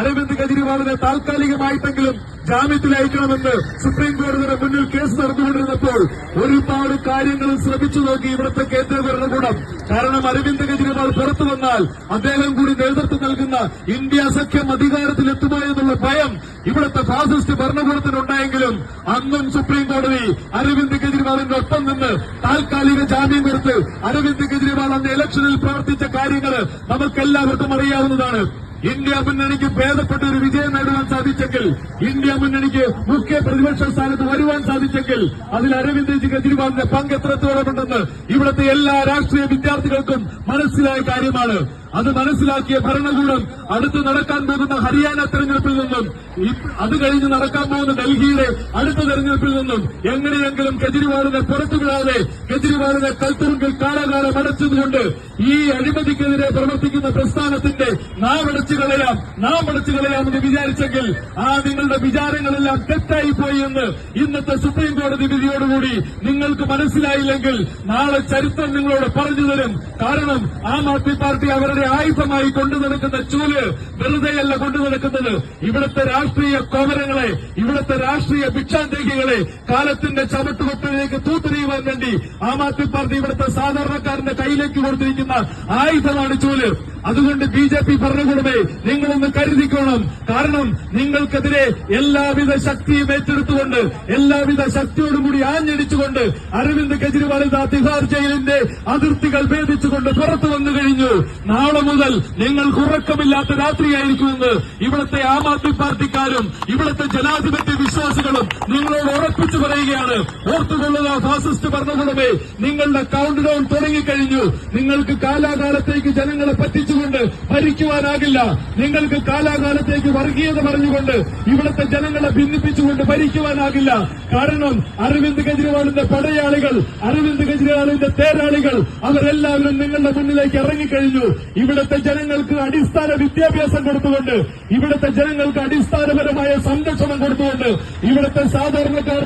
അരവിന്ദ് കെജ്രിവാളിനെ താൽക്കാലികമായിട്ടെങ്കിലും ജാമ്യത്തിൽ അയക്കണമെന്ന് സുപ്രീം കോടതിയുടെ മുന്നിൽ കേസ് നടന്നുകൊണ്ടിരുന്നപ്പോൾ ഒരുപാട് കാര്യങ്ങൾ ശ്രമിച്ചു നോക്കി ഇവിടുത്തെ കേന്ദ്ര ഭരണകൂടം. കാരണം അരവിന്ദ് കെജ്രിവാൾ പുറത്തു വന്നാൽ അദ്ദേഹം കൂടി നേതൃത്വം നൽകുന്ന ഇന്ത്യ സഖ്യം അധികാരത്തിലെത്തുമോ എന്നുള്ള ഭയം ഇവിടുത്തെ ഫാസിസ്റ്റ് ഭരണകൂടത്തിനുണ്ടായെങ്കിലും അന്നും സുപ്രീം കോടതി അരവിന്ദ് കെജ്രിവാളിന്റെ ഒപ്പം നിന്ന് താൽക്കാലിക ജാമ്യം കൊടുത്ത് അരവിന്ദ് കെജ്രിവാൾ അന്ന് ഇലക്ഷനിൽ പ്രവർത്തിച്ച കാര്യങ്ങൾ നമുക്കെല്ലാവർക്കും അറിയാവുന്നതാണ്. ഇന്ത്യ മുന്നണിക്ക് ഭേദപ്പെട്ട ഒരു വിജയം നേടുവാൻ സാധിച്ചെങ്കിൽ ഇന്ത്യ മുന്നണിക്ക് മുഖ്യ പ്രതിപക്ഷ സ്ഥാനത്ത് വരുവാൻ സാധിച്ചെങ്കിൽ അതിൽ അരവിന്ദ് കെജ്രിവാളിന്റെ പങ്ക് എത്രത്തോളമുണ്ടെന്ന് ഇവിടുത്തെ എല്ലാ രാഷ്ട്രീയ വിദ്യാർത്ഥികൾക്കും മനസ്സിലായ കാര്യമാണ്. അത് മനസ്സിലാക്കിയ ഭരണകൂടം അടുത്ത് നടക്കാൻ പോകുന്ന ഹരിയാന തെരഞ്ഞെടുപ്പിൽ നിന്നും അത് കഴിഞ്ഞ് നടക്കാൻ പോകുന്ന ഡൽഹിയുടെ അടുത്ത തെരഞ്ഞെടുപ്പിൽ നിന്നും എങ്ങനെയെങ്കിലും കെജ്രിവാളിനെ പുറത്തുവിടാതെ കെജ്രിവാളിനെ കൽത്തുറുങ്കിൽ കാലാകാലം അടച്ചതുകൊണ്ട് ഈ അഴിമതിക്കെതിരെ പ്രവർത്തിക്കുന്ന പ്രസ്ഥാനത്തിന്റെ നാവടച്ചു കളയാം നാം അടച്ചു കളയാമെന്ന് വിചാരിച്ചെങ്കിൽ ആ നിങ്ങളുടെ വിചാരങ്ങളെല്ലാം തെറ്റായി പോയി എന്ന് ഇന്നത്തെ സുപ്രീം കോടതി വിധിയോടുകൂടി നിങ്ങൾക്ക് മനസ്സിലായില്ലെങ്കിൽ നാളെ ചരിത്രം നിങ്ങളോട് പറഞ്ഞു തരും. കാരണം ആം ആദ്മി പാർട്ടി അവരുടെ ആയുധമായി കൊണ്ടു നടക്കുന്ന ചൂൽ വെറുതെയല്ല കൊണ്ടു നടക്കുന്നത്. ഇവിടുത്തെ രാഷ്ട്രീയ കോമരങ്ങളെ ഇവിടുത്തെ രാഷ്ട്രീയ ഭിക്ഷാന്തേഹികളെ കാലത്തിന്റെ ചവിട്ടുകൊപ്പിലേക്ക് തൂത്തെറിയുവാൻ വേണ്ടി ആം ആദ്മി പാർട്ടി ഇവിടുത്തെ സാധാരണക്കാരന്റെ കയ്യിലേക്ക് കൊടുത്തിരിക്കുന്ന ആയുധമാണ് ചൂൽ. അതുകൊണ്ട് ബി ജെ പി ഭരണകൂടമേ നിങ്ങളൊന്ന് കരുതിക്കോണം. കാരണം നിങ്ങൾക്കെതിരെ എല്ലാവിധ ശക്തിയും ഏറ്റെടുത്തുകൊണ്ട് എല്ലാവിധ ശക്തിയോടും കൂടി ആഞ്ഞടിച്ചുകൊണ്ട് അരവിന്ദ് കെജ്രിവാൾ ഇതാ തിഹാർ ജയിലിന്റെ അതിർത്തികൾ ഭേദിച്ചുകൊണ്ട് പുറത്തു വന്നു കഴിഞ്ഞു. നാളെ മുതൽ നിങ്ങൾ ഉറക്കമില്ലാത്ത രാത്രിയായിരിക്കുമെന്ന് ഇവിടുത്തെ ആം ആദ്മി പാർട്ടിക്കാരും ഇവിടുത്തെ ജനാധിപത്യ വിശ്വാസികളും നിങ്ങളോട് ഉറപ്പിച്ചു പറയുകയാണ്. ഓർത്തുകൊള്ളുക ഫാസിസ്റ്റ് ഭരണകൂടമേ നിങ്ങളുടെ കൗണ്ട് ഡൌൺ തുടങ്ങിക്കഴിഞ്ഞു. നിങ്ങൾക്ക് കാലാകാലത്തേക്ക് ജനങ്ങളെ പറ്റിച്ചുകൊണ്ട് ഭരിക്കുവാനാകില്ല. നിങ്ങൾക്ക് കാലാകാലത്തേക്ക് വർഗീയത പറഞ്ഞുകൊണ്ട് ഇവിടുത്തെ ജനങ്ങളെ ഭിന്നിപ്പിച്ചുകൊണ്ട് ഭരിക്കുവാനാകില്ല. കാരണം അരവിന്ദ് കെജ്രിവാളിന്റെ പടയാളികൾ അരവിന്ദ് കെജ്രിവാളിന്റെ തേരാളികൾ അവരെല്ലാവരും നിങ്ങളുടെ മുന്നിലേക്ക് ഇറങ്ങിക്കഴിഞ്ഞു. ഇവിടുത്തെ ജനങ്ങൾക്ക് അടിസ്ഥാന വിദ്യാഭ്യാസം കൊടുത്തുകൊണ്ട് ഇവിടുത്തെ ജനങ്ങൾക്ക് അടിസ്ഥാനപരമായ സംരക്ഷണം കൊടുത്തുകൊണ്ട് ഇവിടുത്തെ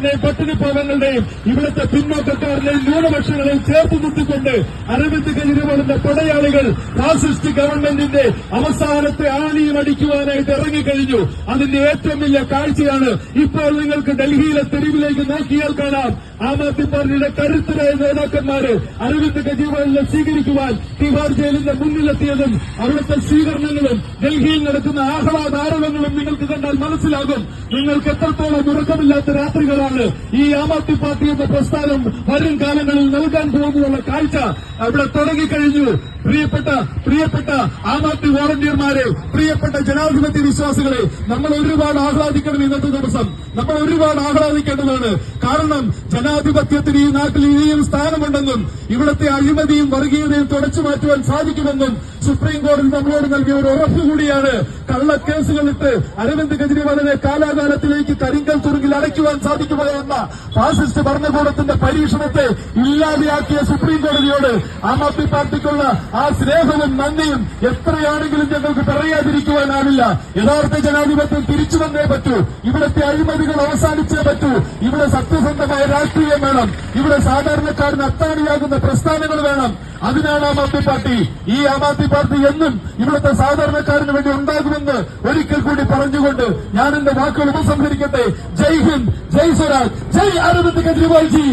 സാധാരണക്കാരനെയും പട്ടിണിപ്പാവങ്ങളുടെയും ഇവിടുത്തെ പിന്നോക്കക്കാരുടെയും ന്യൂനപക്ഷങ്ങളെയും ചേർത്ത് നിർത്തിക്കൊണ്ട് അരവിന്ദ് കെജ്രിവാളിന്റെ പടയാളികൾ ഫാസിസ്റ്റ് ഗവൺമെന്റിന്റെ അവസാനത്തെ ആണിയും അടിക്കുവാനായിട്ട് ഇറങ്ങിക്കഴിഞ്ഞു. അതിന്റെ ഏറ്റവും വലിയ കാഴ്ചയാണ് ഇപ്പോൾ നിങ്ങൾക്ക് ഡൽഹിയിലെ തെരുവിലേക്ക് നോക്കിയാൽ കാണാം. ആം ആദ്മി പാർട്ടിയുടെ കരുത്തരായ നേതാക്കന്മാര് അരവിന്ദ് കെജ്രിവാളിനെ സ്വീകരിക്കുവാൻ തിഹാർ ജയിലിന്റെ മുന്നിലെത്തിയതും അവിടുത്തെ സ്വീകരണങ്ങളും ഡൽഹിയിൽ നടക്കുന്ന ആഹ്ലാദാരവങ്ങളും നിങ്ങൾക്ക് കണ്ടാൽ മനസ്സിലാകും. നിങ്ങൾക്ക് എത്രത്തോളം ഉറക്കമില്ലാത്ത രാത്രികളാണ് ഈ ആം ആദ്മി പാർട്ടി എന്ന പ്രസ്ഥാനം വരും കാലങ്ങളിൽ നൽകാൻ പോകുന്നുള്ള കാഴ്ച അവിടെ തുടങ്ങിക്കഴിഞ്ഞു. പ്രിയപ്പെട്ട പ്രിയപ്പെട്ട ആം ആദ്മി വോളണ്ടിയർമാരെ പ്രിയപ്പെട്ട ജനാധിപത്യ വിശ്വാസികളെ നമ്മൾ ഒരുപാട് ആഹ്ലാദിക്കണം ഇന്നത്തെ ദിവസം. നമ്മൾ ഒരുപാട് ആഹ്ലാദിക്കേണ്ടതാണ്. കാരണം ജനാധിപത്യത്തിന് ഈ നാട്ടിൽ ഇനിയും സ്ഥാനമുണ്ടെന്നും ഇവിടുത്തെ അഴിമതിയും വർഗീയതയും തുടച്ചു മാറ്റുവാൻ സാധിക്കുമെന്നും സുപ്രീം കോടതി നമ്മളോട് നൽകിയ ഒരു ഉറപ്പ് കൂടിയാണ്. കള്ളക്കേസുകളിട്ട് അരവിന്ദ് കെജ്രിവാളിനെ കാലാകാലത്തിലേക്ക് കരിങ്കൽ തുറങ്കിൽ അടയ്ക്കുവാൻ സാധിക്കുമോ എന്ന ഫാസിസ്റ്റ് ഭരണകൂടത്തിന്റെ പരീക്ഷണത്തെ ഇല്ലാതെയാക്കിയ സുപ്രീം കോടതിയോട് ആം ആദ്മി പാർട്ടിക്കുള്ള ആ സ്നേഹവും നന്ദിയും എത്രയാണെങ്കിലും ഞങ്ങൾക്ക് പറയാതിരിക്കുവാനാവില്ല. യഥാർത്ഥ ജനാധിപത്യം തിരിച്ചു വന്നേ പറ്റൂ. ഇവിടുത്തെ അഴിമതികൾ അവസാനിച്ചേ പറ്റൂ. ഇവിടെ സത്യസന്ധമായ രാഷ്ട്രീയം വേണം. ഇവിടെ സാധാരണക്കാരന് അത്താണിയാകുന്ന പ്രസ്ഥാനങ്ങൾ വേണം. അതിനാണ് ആം ആദ്മി പാർട്ടി. ഈ ആം ആദ്മി പാർട്ടി എന്നും ഇവിടുത്തെ സാധാരണക്കാരന് വേണ്ടി ഉണ്ടാകുമെന്ന് ഒരിക്കൽ കൂടി പറഞ്ഞുകൊണ്ട് ഞാൻ എന്റെ വാക്കുകൾ ഉപസംഹരിക്കട്ടെ. ജയ് ഹിന്ദ് ജയ് സ്വരാജ് ജയ് അരവിന്ദ് കെജ്രിവാൾ ജി.